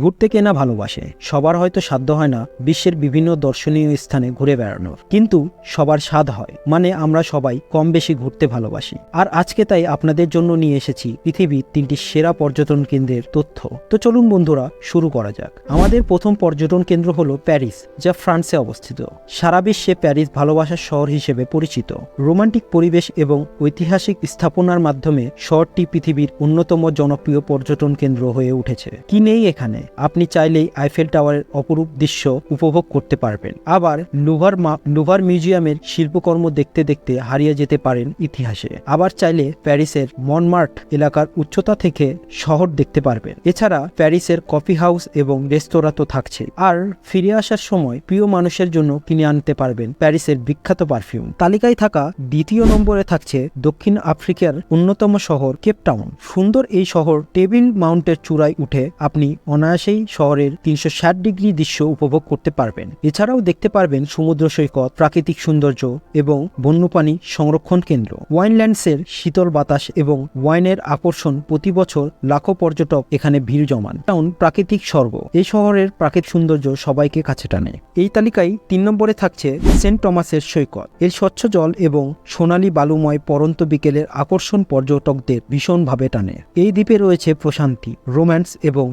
ঘুরতে কে না ভালোবাসে, সবার হয়তো সাধ্য হয় না বিশ্বের বিভিন্ন দর্শনীয় স্থানে ঘুরে বেড়ানোর। কিন্তু সবার স্বাদ হয় মানে আমরা সবাই কম বেশি ঘুরতে ভালোবাসি। আর আজকে তাই আপনাদের জন্য নিয়ে এসেছি পৃথিবীর তিনটি সেরা পর্যটন কেন্দ্রের তথ্য। তো চলুন বন্ধুরা, শুরু করা যাক। আমাদের প্রথম পর্যটন কেন্দ্র হলো প্যারিস, যা ফ্রান্সে অবস্থিত। সারা বিশ্বে প্যারিস ভালোবাসার শহর হিসেবে পরিচিত। রোমান্টিক পরিবেশ এবং ঐতিহাসিক স্থাপনার মাধ্যমে শহরটি পৃথিবীর অন্যতম জনপ্রিয় পর্যটন কেন্দ্র হয়ে উঠেছে। কি নেই এখানে? আপনি চাইলেই আইফেল টাওয়ারের অপরূপ দৃশ্য উপভোগ করতে পারবেন। আবার লুভার লুভার মিউজিয়ামের শিল্পকর্ম দেখতে দেখতে হারিয়ে যেতে পারেন ইতিহাসে। আবার চাইলে প্যারিসের মনমার্ট এলাকার উচ্চতা থেকে শহর দেখতে পারবেন। এছাড়া প্যারিসের কফি হাউস এবং রেস্তোরাঁ তো থাকছে আর ফিরে আসার সময় প্রিয় মানুষের জন্য কিনে আনতে পারবেন প্যারিসের বিখ্যাত পারফিউম। তালিকায় থাকা দ্বিতীয় নম্বরে থাকছে দক্ষিণ আফ্রিকার অন্যতম শহর কেপটাউন সুন্দর এই শহর টেবিল মাউন্টের চূড়ায় উঠে আপনি অনায়াসেই শহরের তিনশো ষাট ডিগ্রি দৃশ্য উপভোগ করতে পারবেন। এছাড়াও দেখতে পারবেন সমুদ্র সৈকত, প্রাকৃতিক সৌন্দর্য এবং বন্যপ্রাণী সংরক্ষণ কেন্দ্র। ওয়াইনল্যান্ডসের শীতল বাতাস এবং ওয়াইনের আকর্ষণ প্রতি বছর লাখো পর্যটক এখানে ভিড় জমান। টাউন প্রাকৃতিক স্বর্গ। এই শহরের প্রাকৃতিক সৌন্দর্য সবাইকে কাছে টানে। এই তালিকায় তিন নম্বরে থাকছে সেন্ট টমাসের সৈকত। এর স্বচ্ছ জল এবং সোনালী বালুময় পরন্ত বিকেলের আকর্ষণ পর্যটকদের ভীষণভাবে টানে। এই দ্বীপে রয়েছে প্রশান্তি, রোম্যান্স এবং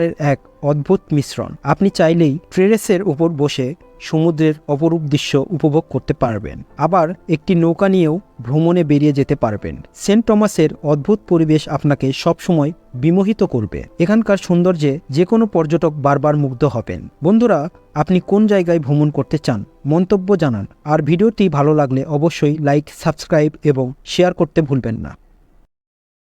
অ্যাডভেঞ্চারের এক অদ্ভুত মিশ্রণ। আপনি চাইলেই ট্রেরেসের উপর বসে সমুদ্রের অপরূপ দৃশ্য উপভোগ করতে পারবেন। আবার একটি নৌকা নিয়েও ভ্রমণে বেরিয়ে যেতে পারবেন। সেন্ট টমাসের অদ্ভুত পরিবেশ আপনাকে সবসময় বিমোহিত করবে। এখানকার সৌন্দর্যে যে কোনো পর্যটক বারবার মুগ্ধ হবেন। বন্ধুরা, আপনি কোন জায়গায় ভ্রমণ করতে চান? মন্তব্য জানান। আর ভিডিওটি ভালো লাগলে অবশ্যই লাইক, সাবস্ক্রাইব এবং শেয়ার করতে ভুলবেন না।